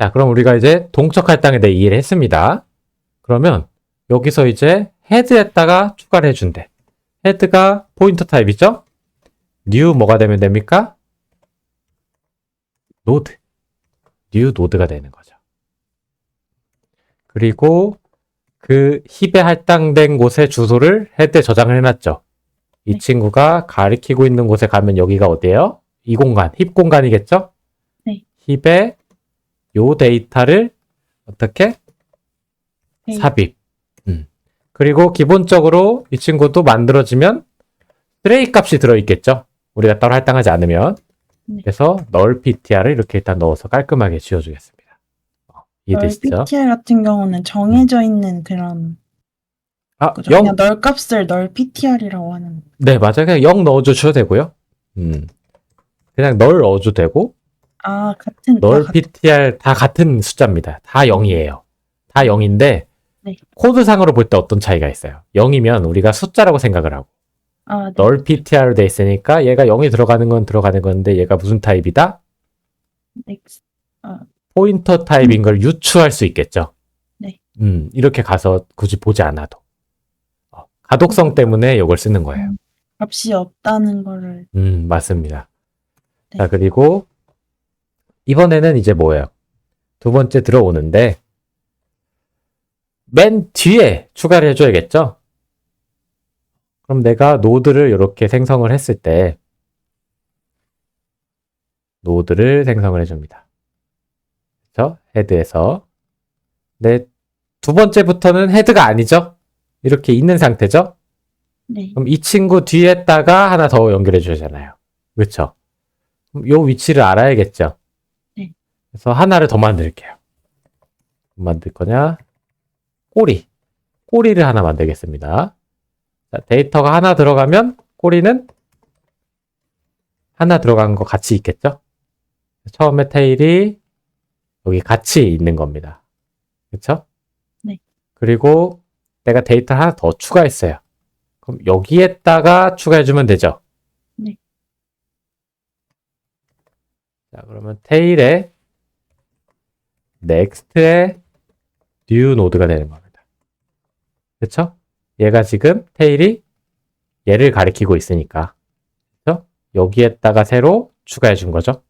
자, 그럼 우리가 이제 동적 할당에 대해 이해를 했습니다. 그러면 여기서 이제 헤드에다가 추가를 해준대. 헤드가 포인터 타입이죠? new 뭐가 되면 됩니까? 노드. new 노드가 되는 거죠. 그리고 그 힙에 할당된 곳의 주소를 헤드에 저장을 해놨죠. 이 네. 친구가 가리키고 있는 곳에 가면 여기가 어디예요? 이 공간, 힙 공간이겠죠? 네. 힙에 요 데이터를 어떻게 네. 삽입. 음. 그리고 기본적으로 이 친구도 만들어지면 트레이 값이 들어있겠죠. 우리가 따로 할당하지 않으면. 네. 그래서 널 PTR을 이렇게 일단 넣어서 깔끔하게 지워주겠습니다. 어, 이해되시죠? PTR 같은 경우는 정해져 있는 그런 아, 그죠? 0, 그냥 널 값을 널 PTR이라고 하는 네, 맞아요. 그냥 0 넣어주셔도 되고요. 음. 그냥 널 넣어줘도 되고, 아 같은 널 PTR 다 같은 숫자입니다. 다 0이에요. 다 0인데, 네. 코드상으로 볼 때 어떤 차이가 있어요? 0이면 우리가 숫자라고 생각을 하고, 아, 네. 널 PTR로 돼 있으니까 얘가 0이 들어가는 건 들어가는 건데 얘가 무슨 타입이다? 넥스 포인터 타입인 걸 유추할 수 있겠죠. 네. 음, 이렇게 가서 굳이 보지 않아도. 어, 가독성 때문에 이걸 쓰는 거예요. 값이 없다는 거를 음, 맞습니다. 네. 자, 그리고 이번에는 이제 뭐예요? 두 번째 들어오는데 맨 뒤에 추가를 해줘야겠죠? 그럼 내가 노드를 이렇게 생성을 했을 때 노드를 생성을 해줍니다. 그렇죠? 헤드에서 네, 두 번째부터는 헤드가 아니죠? 이렇게 있는 상태죠? 네. 그럼 이 친구 뒤에다가 하나 더 연결해 주잖아요. 그렇죠? 요 위치를 알아야겠죠? 네. 그래서 하나를 더 만들게요. 뭐 만들 거냐? 꼬리. 꼬리를 하나 만들겠습니다. 자, 데이터가 하나 들어가면 꼬리는 하나 들어간 거 같이 있겠죠? 처음에 테일이 여기 같이 있는 겁니다. 그렇죠? 네. 그리고 내가 데이터 하나 더 추가했어요. 그럼 여기에다가 추가해주면 되죠. 네. 자, 그러면 테일에 next에 new 노드가 되는 겁니다. 그렇죠? 얘가 지금 테일이 얘를 가리키고 있으니까. 그렇죠? 여기에다가 새로 추가해 준 거죠.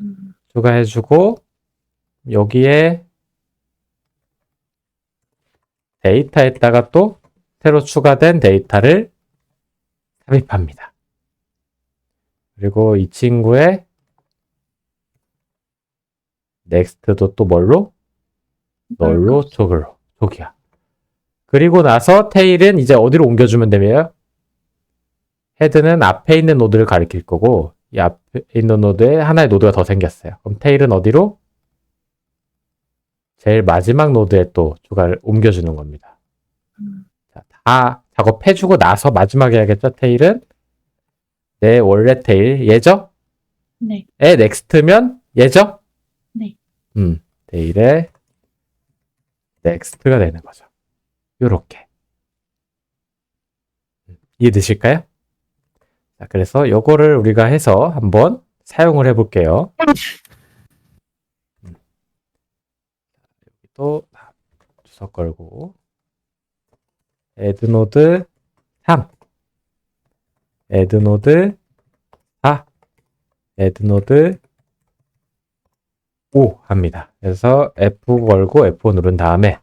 음, 추가해 주고 여기에 데이터에다가 또 새로 추가된 데이터를 삽입합니다. 그리고 이 친구의 넥스트도 또 뭘로? 널로 저걸로 저기야. 그리고 나서 테일은 이제 어디로 옮겨주면 되면 헤드는 앞에 있는 노드를 가리킬 거고 이 앞에 있는 노드에 하나의 노드가 더 생겼어요. 그럼 테일은 어디로? 제일 마지막 노드에 또 추가를 옮겨주는 겁니다. 음, 자, 다 작업해주고 나서 마지막에 해야겠죠? 테일은 내 원래 테일 얘죠? 네. 에 넥스트면 얘죠? 네. 음, 테일에 넥스트가 되는 거죠. 요렇게. 음, 이해되실까요? 자, 그래서 요거를 우리가 해서 한번 사용을 해볼게요. 음. 여기도 주석 걸고 에드노드 3 에드노드 4 에드노드 5 합니다. 그래서 F 걸고 F 누른 다음에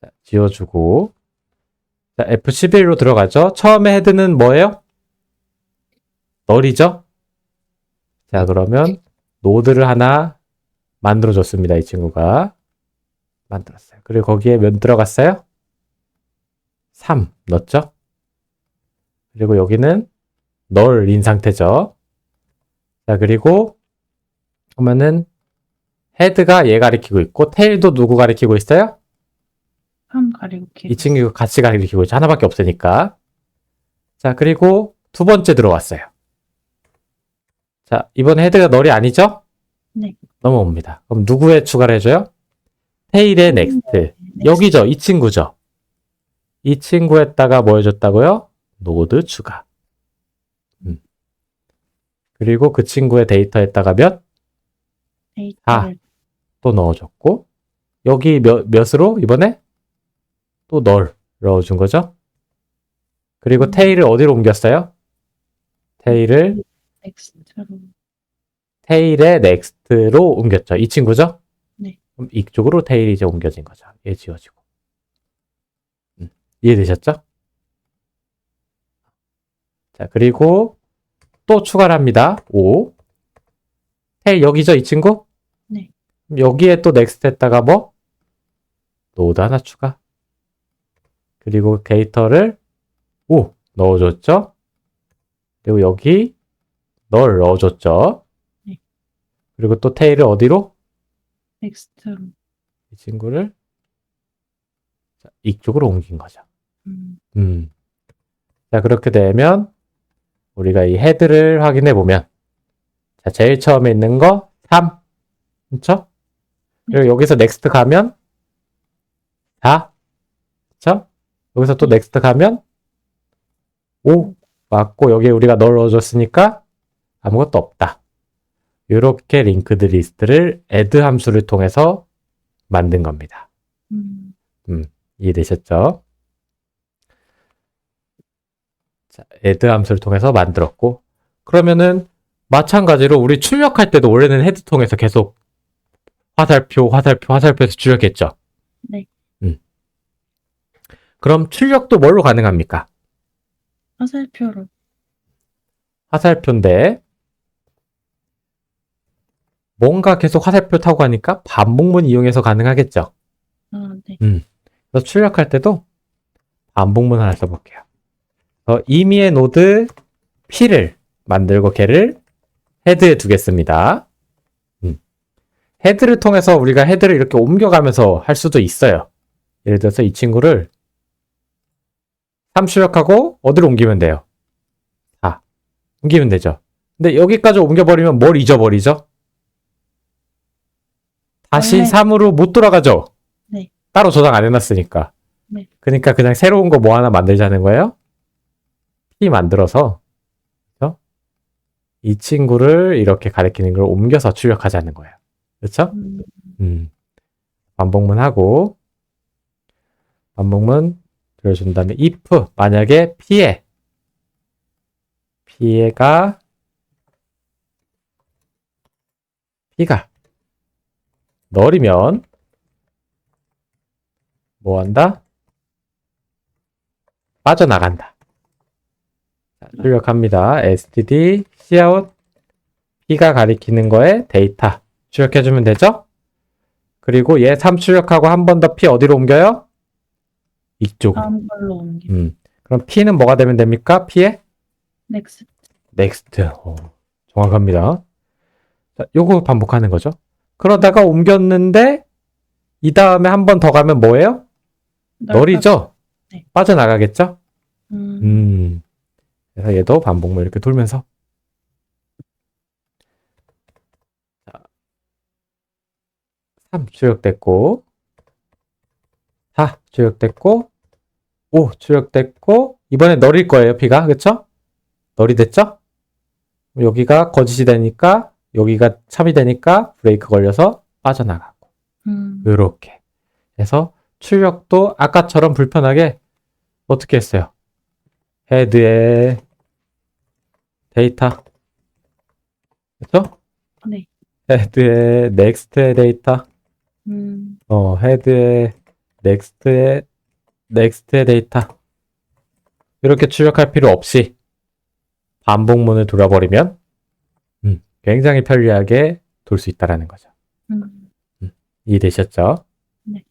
자, 지워주고 자, F11로 들어가죠. 처음에 헤드는 뭐예요? 널이죠? 자, 그러면 노드를 하나 만들어줬습니다. 이 친구가. 만들었어요. 그리고 거기에 몇 들어갔어요? 3 넣었죠? 그리고 여기는 널인 상태죠. 자, 그리고 그러면은 헤드가 얘 가리키고 있고 테일도 누구 가리키고 있어요? 한 가리고 길. 이 친구 같이 가리키고 있죠. 하나밖에 없으니까. 자, 그리고 두 번째 들어왔어요. 자, 이번 헤드가 널이 아니죠? 네. 넘어옵니다. 그럼 누구에 추가를 해줘요? 테일의 넥스트. 여기죠. 이 친구죠. 이 친구에다가 뭐 해줬다고요? 노드 추가. 음. 그리고 그 친구의 데이터에다가 몇? 데이터를 또 넣어줬고 여기 몇, 몇으로 이번에 또 널 넣어준 거죠. 그리고 음. 테일을 어디로 옮겼어요? 테일을 넥스트로 테일의 넥스트로 옮겼죠. 이 친구죠? 네. 그럼 이쪽으로 테일이 이제 옮겨진 거죠. 얘 지워지고. 음, 이해되셨죠? 자, 그리고 또 추가를 합니다. 5. 테일 여기죠, 이 친구? 네. 여기에 또 넥스트 했다가 뭐? 노드 하나 추가. 그리고 데이터를 5 넣어줬죠? 그리고 여기 널 넣어줬죠? 네. 그리고 또 테일을 어디로? 넥스트로 이 친구를 자, 이쪽으로 옮긴 거죠. 음, 음. 자, 그렇게 되면 우리가 이 헤드를 확인해 보면 자, 제일 처음에 있는 거 3. 그렇죠? 그리고 여기서 넥스트 가면 4. 그렇죠? 여기서 또 넥스트 가면 5 맞고 여기에 우리가 넣어줬으니까 아무것도 없다. 이렇게 링크드 리스트를 add 함수를 통해서 만든 겁니다. 음, 이해되셨죠? 자, add 함수를 통해서 만들었고, 그러면은 마찬가지로 우리 출력할 때도 원래는 헤드 통해서 계속 화살표, 화살표, 화살표에서 출력했죠? 네. 음. 그럼 출력도 뭘로 가능합니까? 화살표로 화살표인데, 뭔가 계속 화살표 타고 가니까 반복문 이용해서 가능하겠죠? 아, 네. 그래서 출력할 때도 반복문 하나 써볼게요. 어, 임의의 노드 P를 만들고 걔를 헤드에 두겠습니다. 음. 헤드를 통해서 우리가 헤드를 이렇게 옮겨가면서 할 수도 있어요. 예를 들어서 이 친구를 3 출력하고 어디로 옮기면 돼요? 4. 옮기면 되죠. 근데 여기까지 옮겨버리면 뭘 잊어버리죠? 다시 원래- 3으로 못 돌아가죠? 네. 따로 저장 안 해놨으니까. 네. 그러니까 그냥 새로운 거 뭐 하나 만들자는 거예요. P 만들어서 그죠? 이 친구를 이렇게 가리키는 걸 옮겨서 출력하자는 거예요. 그렇죠? 음, 음. 반복문 하고 반복문 들어준 다음에 if 만약에 P에 P가 P가 널이면 뭐 한다? 빠져나간다. 자, 출력합니다. std cout P가 가리키는 거에 데이터 출력해주면 되죠? 그리고 얘 3 출력하고 한 번 더 P 어디로 옮겨요? 이쪽으로. 다음 걸로 옮기. 음. 그럼 P는 뭐가 되면 됩니까? P의 넥스트 next. 어, 정확합니다. 자, 요거 반복하는 거죠. 그러다가 옮겼는데 이 다음에 한 번 더 가면 뭐예요? 널이죠? 네. 빠져나가겠죠? 음, 음. 그래서 얘도 반복문 이렇게 돌면서. 자. 3 출력됐고, 4 출력됐고, 5 출력됐고, 이번에 널일 거예요, P가. 그쵸? 널이 됐죠? 여기가 거짓이 되니까, 여기가 참이 되니까, 브레이크 걸려서 빠져나가고. 음, 요렇게 해서 출력도 아까처럼 불편하게 어떻게 했어요? 헤드에 데이터 그렇죠? 네. 헤드에 넥스트의 데이터 음, 어 헤드에 넥스트의 넥스트의 데이터 이렇게 출력할 필요 없이 반복문을 돌아버리면 음, 굉장히 편리하게 돌 수 있다라는 거죠. 음, 이해되셨죠? 네.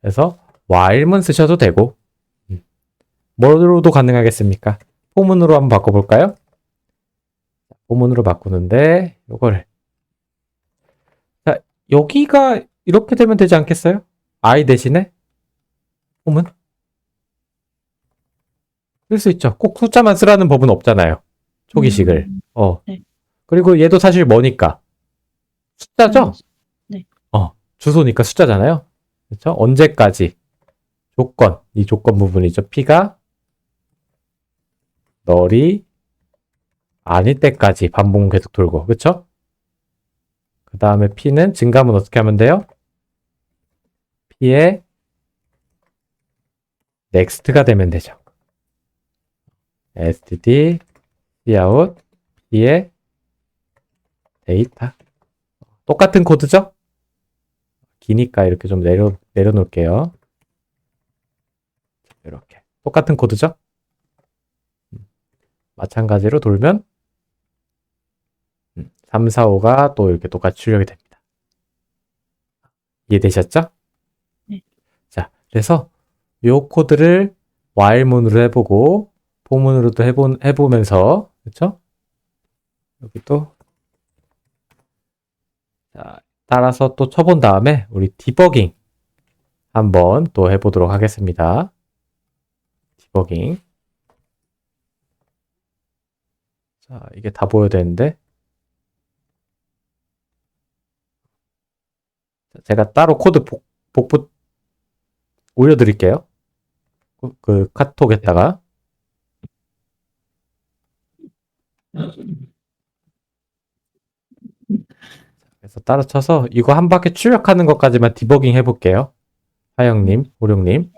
그래서 while문 쓰셔도 되고 음. 뭐로도 가능하겠습니까? 포문으로 한번 바꿔볼까요? 포문으로 바꾸는데 요거를 자 여기가 이렇게 되면 되지 않겠어요? i 대신에 포문 쓸 수 있죠. 꼭 숫자만 쓰라는 법은 없잖아요. 초기식을. 음, 어. 네. 그리고 얘도 사실 뭐니까 숫자죠. 네. 주소니까 숫자잖아요. 그렇죠? 언제까지 조건 이 조건 부분이죠. P가 널이 아닐 때까지 반복문 계속 돌고 그렇죠? 그 다음에 P는 증감은 어떻게 하면 돼요? P에 next가 되면 되죠. std cout P에 데이터 똑같은 코드죠? 기니까 이렇게 좀 내려 내려놓을게요. 이렇게 똑같은 코드죠? 음, 마찬가지로 돌면 3, 4, 5가 또 이렇게 똑같이 출력이 됩니다. 이해되셨죠? 네. 자, 그래서 요 코드를 while문으로 해보고 for문으로도 해보, 해보면서 그렇죠? 여기 또 자, 따라서 또 쳐본 다음에 우리 디버깅 한번 또 해보도록 하겠습니다. 디버깅 자, 이게 다 보여야 되는데 제가 따로 코드 복, 복부 올려드릴게요. 그, 그 카톡에다가 그래서 따로 쳐서 이거 한 바퀴 출력하는 것까지만 디버깅 해볼게요. 하영님, 오룡님.